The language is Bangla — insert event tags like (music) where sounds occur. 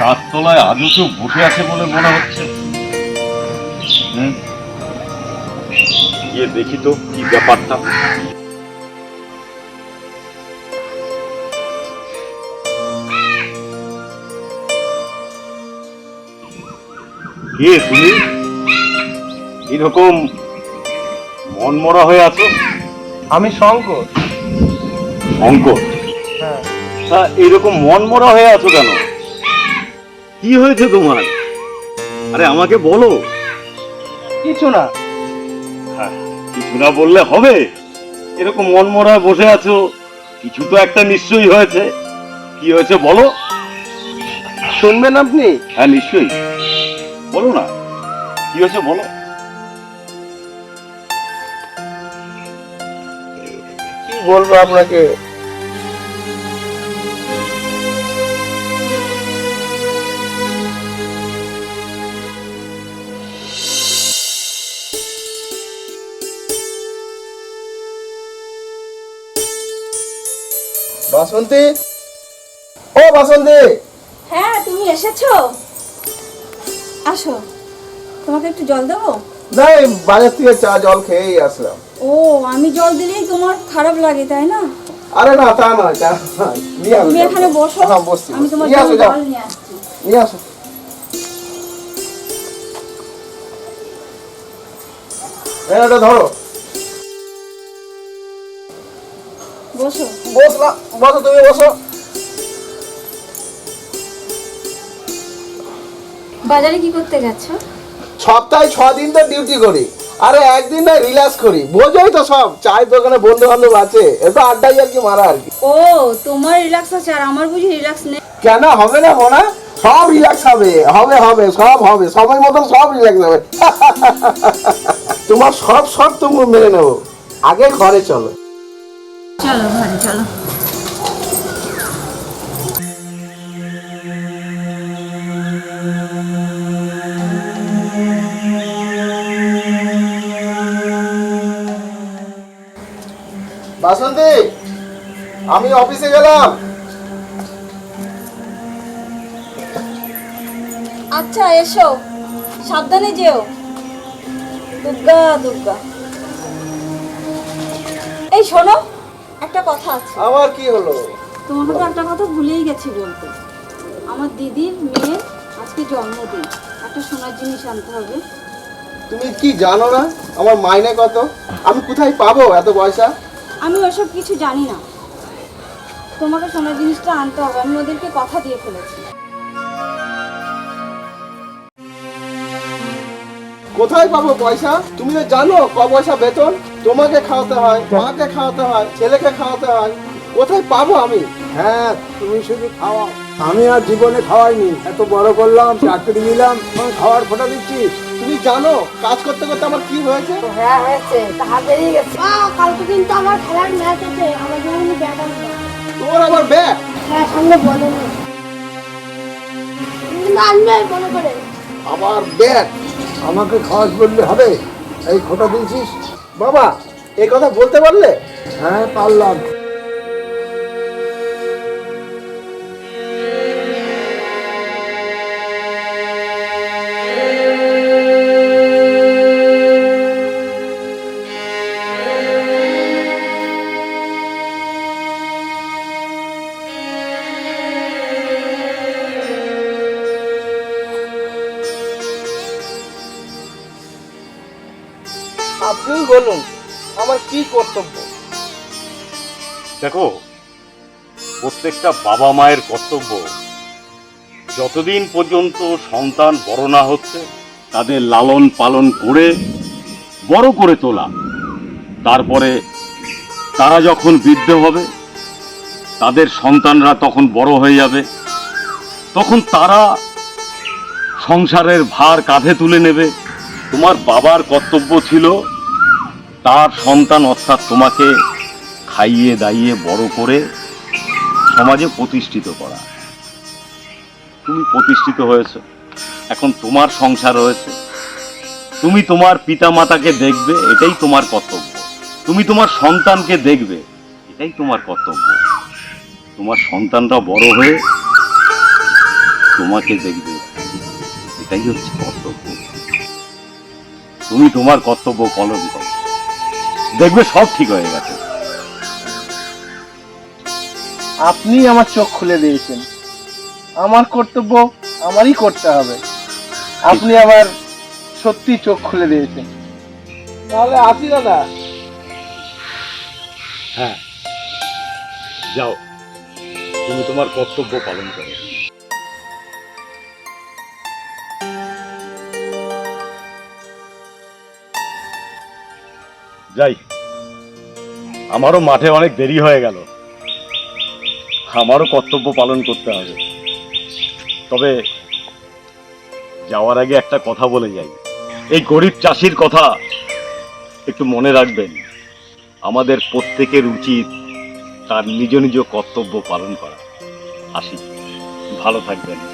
চারতলায় আজও কেউ বসে আছে বলে মনে হচ্ছে। হুম। গিয়ে দেখি তো কি ব্যাপারটা। কে তুমি? এরকম মনমরা হয়ে আছো? আমি শঙ্কর। শঙ্কর? হ্যাঁ। তা এরকম মনমরা হয়ে আছো কেন? কি হয়েছে তোমার? আরে আমাকে বলো। কিছু না। হ্যাঁ, কিছু না বললে হবে। এরকম মনমরা হয়ে বসে আছো কিছু তো একটা নিশ্চয়ই হয়েছে। কি হয়েছে বলো। শুনবেন আপনি? হ্যাঁ নিশ্চয়ই। বলো না কি হয়েছে বলো। কি বলব আপনাকে? বাসন্তী? ও বাসন্তী! হ্যাঁ তুমি এসেছ? আসো তোমাকে একটু জল দেবো? না বাজার থেকে চা জল খেয়েই আসলাম। ও আমি জল দিলেই তোমার খারাপ লাগে তাই না? আরে না তা নয় চা নিয়ে। আসো তুমি এখানে বসো হ্যাঁ বসছি আমি তোমার জল নিয়ে আসছি। নিয়ে আসো। এটা ধরো। বসো। বসলাম বসো তুমি বসো। বাজারে কি করতে গেছো সপ্তাহে ছ দিন তো ডিউটি করি আরে একদিন না রিল্যাক্স করি। বোঝোই তো সব চায়ের দোকানে বন্ধু বান্ধব আছে আড্ডাই আর কি মারা আর কি। ও তোমার রিল্যাক্স আছে আর আমার বুঝি রিল্যাক্স নেই। কেন হবে না মোনা সব রিল্যাক্স হবে হবে হবে সব হবে সময় মতন সব রিল্যাক্স হবে। (laughs) তোমার সব সব তুমি মেনে নেব। আগে ঘরে চলো। চলো ঘরে চলো। বাসন্তী আমি অফিসে গেলাম। আচ্ছা এসো। সাবধানে যেও। দুর্গা দুর্গা। এই শোনো একটা কথা আছে। আমার কি হলো? তোমাকে তো একটা কথা ভুলেই গেছি বলতে। আমার দিদির মেয়ের আজকে জন্মদিন। একটা সোনার জিনিস আনতে হবে। তুমি কি জানো না আমার মাইনে কত? আমি কোথায় পাবো এত পয়সা? আমি ওসব কিছু জানি না। তোমাকে সোনার জিনিসটা আনতে হবে। আমি ওদেরকে কথা দিয়ে ফেলেছি। কোথায় পাবো পয়সা? তুমি তো জানো ক পয়সা বেতন। তোমাকে খাওয়াতে হয় মাকে খাওয়াতে হয় ছেলেকে খাওয়াতে হয়। কোথায় পাবো আমি? হ্যাঁ তুমি শুধু খাওয়াও। আমি আর জীবনে খাওয়াইনি এত বড় করলাম চাকরি দিলাম খাওয়ার ফোটা দিচ্ছিস তুমি জানো কাজ করতে করতে আমার কি হয়েছে? হ্যাঁ হয়েছে। তা বেরিয়ে গেছে। কালকে কিন্তু আমার খেলার ম্যাচ আছে। আমার জন্য ব্যাট আনতে তোমার আবার ব্যাগ হ্যাঁ সামনে বলে আনবে মনে করে। আমার ব্যাগ আমাকে খাওয়াস বললে হবে? এই খোটা দিয়েছিস? বাবা এই কথা বলতে পারলে? হ্যাঁ পারলাম। আপনিই বলুন, আমার কি কর্তব্য? দেখো, প্রত্যেকটা বাবা মায়ের কর্তব্য, যতদিন পর্যন্ত সন্তান বড় না হচ্ছে, তাদের লালন পালন করে, বড় করে তোলা। তারপরে তারা যখন বৃদ্ধ হবে, তাদের সন্তানরা তখন বড় হয়ে যাবে, তখন তারা সংসারের ভার কাঁধে তুলে নেবে। তোমার বাবার কর্তব্য ছিল তার সন্তান অর্থাৎ তোমাকে খাইয়ে দাইয়ে বড় করে সমাজে প্রতিষ্ঠিত করা। তুমি প্রতিষ্ঠিত হয়েছে। এখন তোমার সংসার রয়েছে। তুমি তোমার পিতা মাতাকে দেখবে, এটাই তোমার কর্তব্য। তুমি তোমার সন্তানকে দেখবে, এটাই তোমার কর্তব্য। তোমার সন্তানরা বড় হয়ে তোমাকে দেখবে, এটাই হচ্ছে কর্তব্য। তুমি তোমার কর্তব্য পালন করো। দেখবে সব ঠিক হয়ে গেছে। আপনি আমার চোখ খুলে দিয়েছেন। আমার কর্তব্য আমারই করতে হবে। আপনি আমার সত্যি চোখ খুলে দিয়েছেন। তাহলে আসি দাদা। হ্যাঁ যাও। তুমি তোমার কর্তব্য পালন করো। যাই। আমারও মাঠে অনেক দেরি হয়ে গেল। আমারও কর্তব্য পালন করতে হবে। তবে যাওয়ার আগে একটা কথা বলে যাই। এই গরিব চাষির কথা একটু মনে রাখবেন। আমাদের প্রত্যেকের উচিত তার নিজ নিজ কর্তব্য পালন করা। আসি। ভালো থাকবেন।